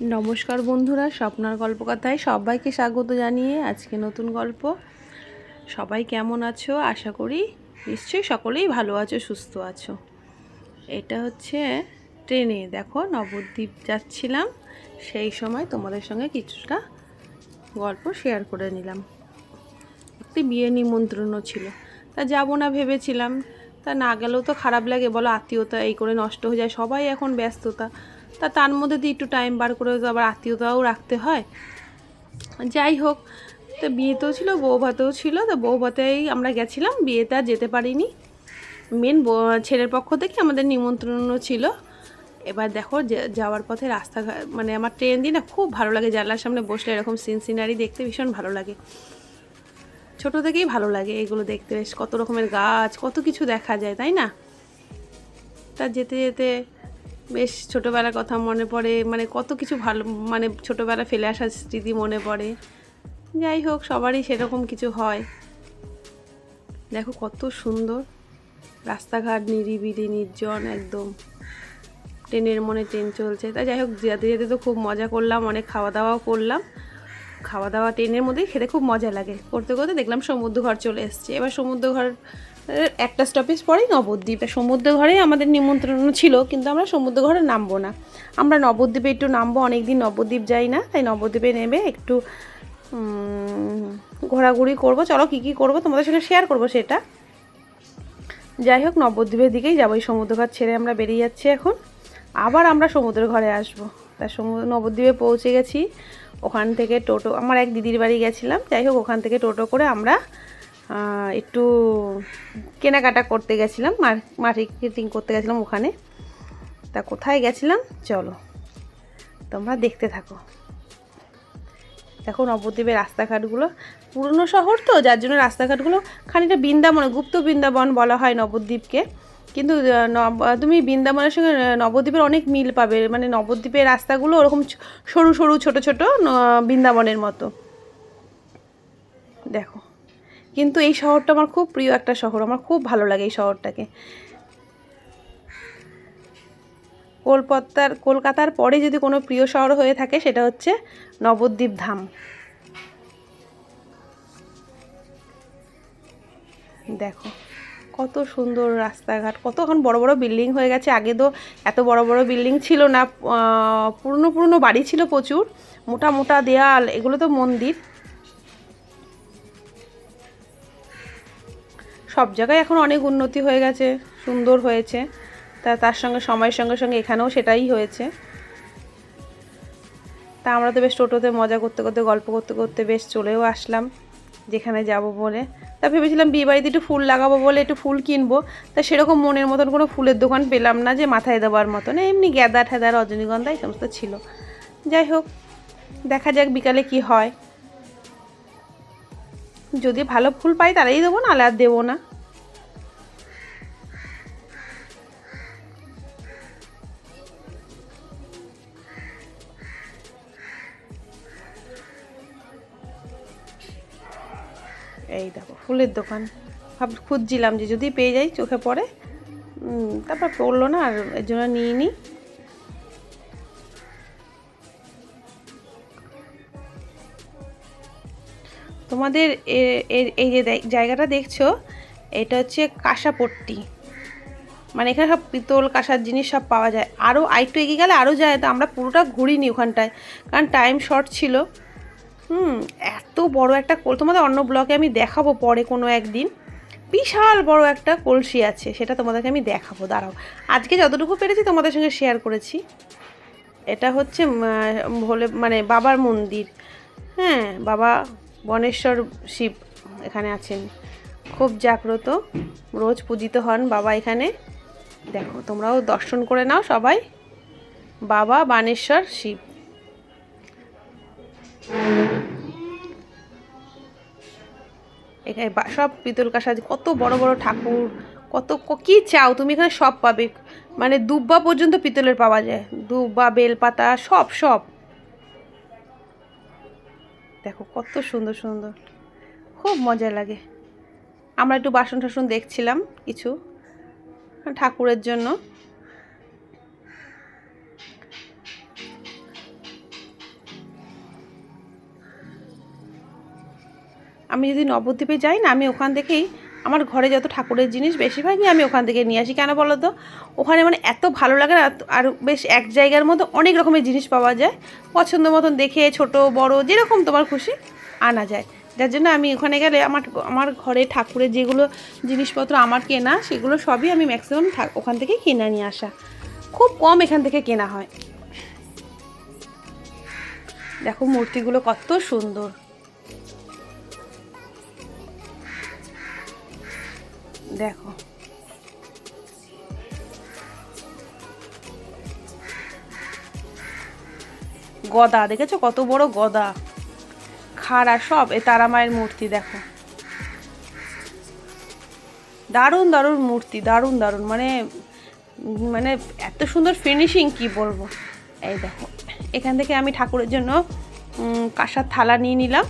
নমস্কার বন্ধুরা, স্বপ্নার গল্পকথায় সবাইকে স্বাগত জানিয়ে আজকে নতুন গল্প। সবাই কেমন আছো? আশা করি নিশ্চয়ই সকলেই ভালো আছো, সুস্থ আছো। এটা হচ্ছে ট্রেনে, দেখো নবদ্বীপ যাচ্ছিলাম, সেই সময় তোমাদের সঙ্গে কিছুটা গল্প শেয়ার করে নিলাম। একটি বিয়ে নিমন্ত্রণও ছিল। তা যাব না ভেবেছিলাম। তা না গেলেও তো খারাপ লাগে, বলো আত্মীয়তা এই করে নষ্ট হয়ে যায়, সবাই এখন ব্যস্ততা। তা তার মধ্যে দিয়ে একটু টাইম বার করে তো আবার আত্মীয়তাও রাখতে হয়। যাই হোক, তো বিয়েতেও ছিল, বউ ভাতেও ছিল, তো বউ ভাতেই আমরা গেছিলাম, বিয়েতে আর যেতে পারিনি। মেন ছেলের পক্ষ থেকে আমাদের নিমন্ত্রণও ছিল। এবার দেখো যাওয়ার পথে রাস্তাঘাট মানে আমার ট্রেন দিয়ে না খুব ভালো লাগে, জানলার সামনে বসলে এরকম সিন সিনারি দেখতে ভীষণ ভালো লাগে। ছোট থেকেই ভালো লাগে এগুলো দেখতে, বেশ কত রকমের গাছ, কত কিছু দেখা যায়, তাই না? তা যেতে যেতে বেশ ছোটোবেলার কথা মনে পড়ে মানে কত কিছু ভালো মানে ছোটোবেলা ফেলে আসার স্মৃতি মনে পড়ে। যাই হোক, সবারই সেরকম কিছু হয়। দেখো কত সুন্দর। রাস্তাঘাট নিরিবিলি, নির্জন একদম। ট্রেনের মনে ট্রেন চলছে। তা যাই হোক, যেতে যেতে তো খুব মজা করলাম, অনেক খাওয়া দাওয়াও করলাম। খাওয়া দাওয়া ট্রেনের মধ্যেই খেতে খুব মজা লাগে। করতে করতে দেখলাম সমুদ্র ঘর চলে এসছে। এবার সমুদ্র ঘর একটা স্টপেজ পরেই নবদ্বীপ। সমুদ্র ঘরেই আমাদের নিমন্ত্রণ ছিল, কিন্তু আমরা সমুদ্র ঘরে নামবো না। আমরা নবদ্বীপে একটু নামবো অনেক দিন নবদ্বীপ যাই না, তাই নবদ্বীপে নেমে একটু ঘোরাঘুরি করব। চলো কী কী করব, তোমাদের সঙ্গে শেয়ার করব সেটা। যাই হোক, নবদ্বীপের দিকেই যাব, এই ঘর ছেড়ে আমরা বেরিয়ে যাচ্ছি এখন। আবার আমরা সমুদ্র ঘরে আসব। তা সমুদ্র নবদ্বীপে পৌঁছে গেছি। ওখান থেকে টোটো, আমার এক দিদির বাড়ি গেছিলাম। যাই হোক, ওখান থেকে টোটো করে আমরা একটু কেনাকাটা করতে গেছিলাম মার্কেটিং করতে গেছিলাম ওখানে। তা কোথায় গেছিলাম? চলো, তোমরা দেখতে থাকো। দেখো নবদ্বীপের রাস্তাঘাটগুলো, পুরনো শহর তো, যার জন্য রাস্তাঘাটগুলো খানিকটা বৃন্দাবন, গুপ্ত বৃন্দাবন বলা হয় নবদ্বীপকে। কিন্তু তুমি বৃন্দাবনের সঙ্গে নবদ্বীপের অনেক মিল পাবে। মানে নবদ্বীপের রাস্তাগুলো ওরকম সরু সরু, ছোট ছোট বৃন্দাবনের মতো। দেখো। কিন্তু এই শহরটা আমার খুব প্রিয় একটা শহর। আমার খুব ভালো লাগে এই শহরটাকে। কলকাতার কলকাতার পরে যদি কোনো প্রিয় শহর হয়ে থাকে, সেটা হচ্ছে নবদ্বীপ ধাম। দেখো, কত সুন্দর রাস্তাঘাট কত এখন বড় বড় বিল্ডিং হয়ে গেছে। আগে তো এত বড় বড় বিল্ডিং ছিল না পুরনো পুরনো বাড়ি ছিল প্রচুর। মোটা মোটা দেয়াল, এগুলো তো মন্দির। সব জায়গায় এখন অনেক উন্নতি হয়ে গেছে, সুন্দর হয়েছে। তা তার সঙ্গে, সময়ের সঙ্গে সঙ্গে এখানেও সেটাই হয়েছে। তা আমরা তো বেশ টোটোতে মজা করতে করতে, গল্প করতে করতে বেশ চলেও আসলাম, যেখানে যাব বলে। তা ভেবেছিলাম বিয়ে বাড়িতে একটু ফুল লাগাবো বলে একটু ফুল কিনবো। তা সেরকম মনের মতন কোনো ফুলের দোকান পেলাম না যে মাথায় দেওয়ার মতন। এমনি গ্যাদা ঠেদা রজনীগন্ধা এই সমস্ত ছিল। যাই হোক, দেখা যাক বিকালে কি হয়। যদি ভালো ফুল পাই তারাই দেবো না আর দেবো না। এই দেখো, ফুলের দোকান। ভাব, খুঁজছিলাম যে যদি পেয়ে যাই, চোখে পড়ে। তারপর পড়ল না, আর এর জন্য নিয়ে নিই তোমাদের এই যে জায়গাটা দেখছ, এটা হচ্ছে কাঁসাপট্টি। মানে এখানে সব পিতল কাঁসার জিনিস সব পাওয়া যায়। আরও আরেকটু এগিয়ে গেলে আরও যায়, তো আমরা পুরোটা ঘুরিনি ওখানটায়, কারণ টাইম শর্ট ছিল। হুম, এত বড় একটা কল তোমাদের অন্য ব্লকে আমি দেখাবো পরে কোনো একদিন। বিশাল বড় একটা কলসি আছে, সেটা তোমাদেরকে আমি দেখাবো, দাঁড়াও। আজকে যতটুকু পেরেছি তোমাদের সঙ্গে শেয়ার করেছি। এটা হচ্ছে ভোলে মানে বাবার মন্দির। হ্যাঁ বাবা বনেশ্বর শিব এখানে আছেন। খুব জাগ্রত। রোজ পূজিত হন বাবা এখানে। দেখো, তোমরাও দর্শন করে নাও সবাই। বাবা বানেশ্বর শিব। এখানে সব পিতল কাঁসা কত বড় বড় ঠাকুর, কত কি চাও তুমি এখানে সব পাবে। মানে দুব্বা পর্যন্ত পিতলের পাওয়া যায়। দুব্বা, বেলপাতা, সব সব। দেখো, কত সুন্দর সুন্দর। খুব মজা লাগে। আমরা একটু বাসন টাসন দেখছিলাম কিছু ঠাকুরের জন্য। আমি যদি নবদ্বীপে যাই না, আমি ওখান থেকেই আমার ঘরে যত ঠাকুরের জিনিস বেশিরভাগই আমি ওখান থেকে নিয়ে আসি। কেন বলো তো ওখানে মানে এত ভালো লাগে না, আর বেশ এক জায়গার মধ্যে অনেক রকমের জিনিস পাওয়া যায়। পছন্দ মতন দেখে ছোট, বড়, যেরকম তোমার খুশি আনা যায়। যার জন্য আমি ওখানে গেলে আমার আমার ঘরে ঠাকুরের যেগুলো জিনিসপত্র আমার কেনা, সেগুলো সবই আমি ম্যাক্সিমাম ওখান থেকেই কিনে নিয়ে আসা। খুব কম এখান থেকে কেনা হয়। দেখো, মূর্তিগুলো কত সুন্দর। দেখো। গদা, দেখেছ? কত বড় গদা। খাড়া সব, এ তারা মায়ের মূর্তি, দেখো। দারুণ দারুণ মূর্তি, দারুণ দারুণ। মানে মানে এত সুন্দর ফিনিশিং কি বলব? এই দেখো, এখান থেকে আমি ঠাকুরের জন্য কাঁসার থালা নিয়ে নিলাম।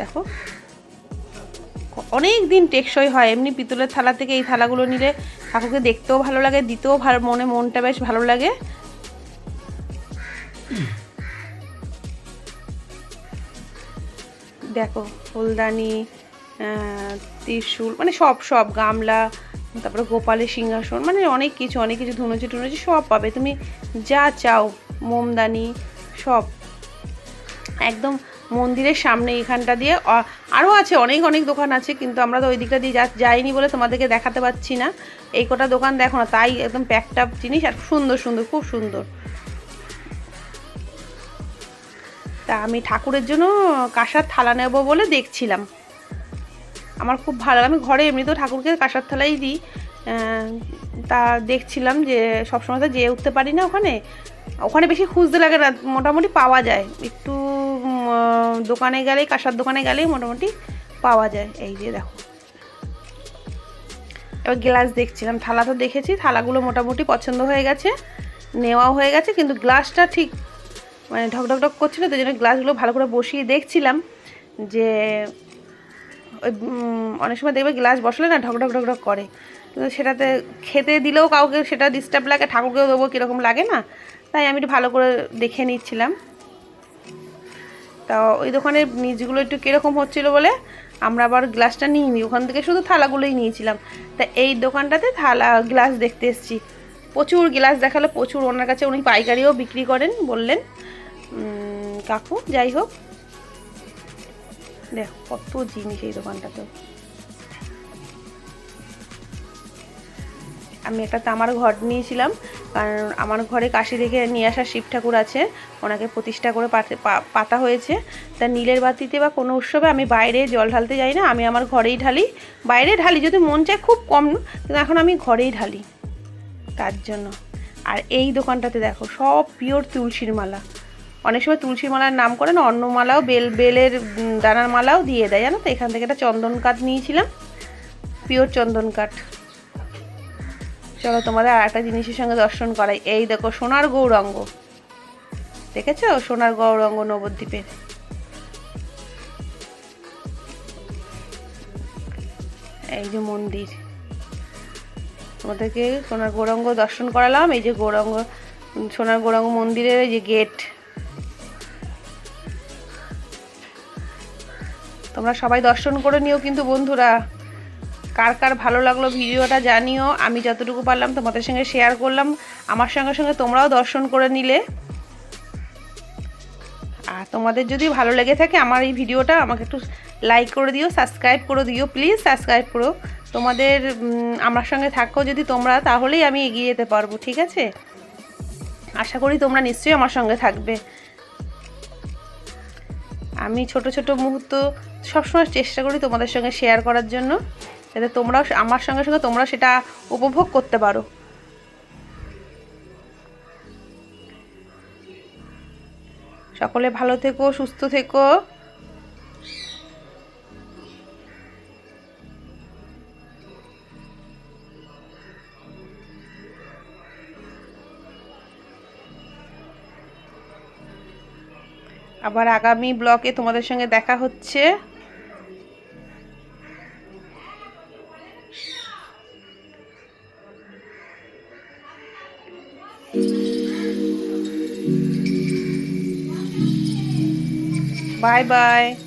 দেখো। অনেক দিন টেকসই হয়, এমনি পিতলের থালা থেকে এই থালাগুলো নিলে ঠাকুরকে দেখতেও ভালো লাগে, দিতেও ভালো মনে, মনটা বেশ ভালো লাগে। দেখো, ফুলদানি ত্রিশুল মানে সব সব, গামলা, তারপরে গোপালের সিংহাসন মানে অনেক কিছু অনেক কিছু, ধুনুচি, টুনুচি সব পাবে। তুমি যা চাও, মোমদানি সব। একদম মন্দিরের সামনে এখানটা দিয়ে আরও আছে, অনেক অনেক দোকান আছে, কিন্তু আমরা তো ওই দিকটা দিয়ে যা, যাইনি বলে তোমাদেরকে দেখাতে পাচ্ছি না। এই কটা দোকান দেখো না, তাই একদম প্যাকটাপ জিনিস আর সুন্দর সুন্দর, খুব সুন্দর। তা আমি ঠাকুরের জন্য কাঁসার থালা নেব বলে দেখছিলাম। আমার খুব ভালো আমি ঘরে এমনিতেও ঠাকুরকে কাঁসার থালাই দিই। তা দেখছিলাম যে সবসময় তো যেয়ে উঠতে পারি না ওখানে। ওখানে বেশি খুঁজতে লাগে না, মোটামুটি পাওয়া যায়। একটু দোকানে গেলেই, কাঁসার দোকানে গেলেই মোটামুটি পাওয়া যায়। এই যে দেখো। এবার গ্লাস দেখছিলাম। থালা তো দেখেছি। থালাগুলো মোটামুটি পছন্দ হয়ে গেছে। নেওয়াও হয়ে গেছে, কিন্তু গ্লাসটা ঠিক মানে ঢক ঢক করছিল তো জন্য গ্লাসগুলো ভালো করে বসিয়ে দেখছিলাম যে ওই অনেক সময় দেখবে গ্লাস বসলে না ঢক ঢক ঢক ঢক করে। কিন্তু সেটাতে খেতে দিলেও কাউকে সেটা ডিস্টার্ব লাগে, ঠাকুরকেও দেবো কীরকম লাগে না। তাই আমি একটু ভালো করে দেখে নিচ্ছিলাম। তা ওই দোকানের নিচগুলো একটু কীরকম হচ্ছিল বলে আমরা আবার গ্লাসটা নিইনি। ওখান থেকে শুধু থালাগুলোই নিয়েছিলাম। তা এই দোকানটাতে থালা, গ্লাস দেখতে এসেছি। প্রচুর গ্লাস দেখাল, প্রচুর। ওনার কাছে উনি পাইকারিও বিক্রি করেন বললেন। কাকু, যাই হোক। দেখো, কত জিনিস এই দোকানটাতে আমি একটা তামার ঘর নিয়েছিলাম, কারণ আমার ঘরে কাশি থেকে নিয়ে আসা শিব ঠাকুর আছে। ওনাকে প্রতিষ্ঠা করে পাতা হয়েছে। তা নীলের বাতিতে বা কোনো উৎসবে আমি বাইরে জল ঢালতে যাই না, আমি আমার ঘরেই ঢালি। বাইরে ঢালি, যদি মন চায় খুব কম কিন্তু এখন আমি ঘরেই ঢালি তার জন্য। আর এই দোকানটাতে দেখো, সব পিওর তুলসীর মালা। অনেক সময় তুলসী মালার নাম করে না অন্য মালাও বেল বেলের দানার মালাও দিয়ে দেয়, জানো তো? এখান থেকে একটা চন্দন কাঠ নিয়েছিলাম পিওর চন্দন কাঠ। চলো তোমাদের আর একটা জিনিসের সঙ্গে দর্শন করাই। এই দেখো, সোনার গৌরঙ্গ। দেখেছ? সোনার গৌরঙ্গ নবদ্বীপের এই যে মন্দির। তোমাদেরকে সোনার গৌরঙ্গ দর্শন করালাম। এই যে গৌরঙ্গ, সোনার গৌরঙ্গ মন্দিরের এই যে গেট। তোমরা সবাই দর্শন করে নিও কিন্তু বন্ধুরা। কার কার ভালো লাগল ভিডিওটা জানিও। আমি যতটুকু পারলাম তোমাদের সঙ্গে শেয়ার করলাম। আমার সঙ্গে সঙ্গে তোমরাও দর্শন করে নিলে। আর তোমাদের যদি ভালো লেগে থাকে আমার এই ভিডিওটা, আমাকে একটু লাইক করে দিও সাবস্ক্রাইব করে দিও প্লিজ সাবস্ক্রাইব করো। তোমাদের আমার সঙ্গে থাকো যদি তোমরা, তাহলেই আমি এগিয়ে যেতে পারব, ঠিক আছে? আশা করি তোমরা নিশ্চয়ই আমার সঙ্গে থাকবে। আমি ছোট ছোট মুহূর্ত সবসময় চেষ্টা করি তোমাদের সঙ্গে শেয়ার করার জন্য, যাতে তোমরাও আমার সঙ্গে সঙ্গে তোমরা সেটা উপভোগ করতে পারো। সকলে ভালো থেকো সুস্থ থেকো। আবার আগামী ব্লকে তোমাদের সঙ্গে দেখা হচ্ছে। Bye-bye.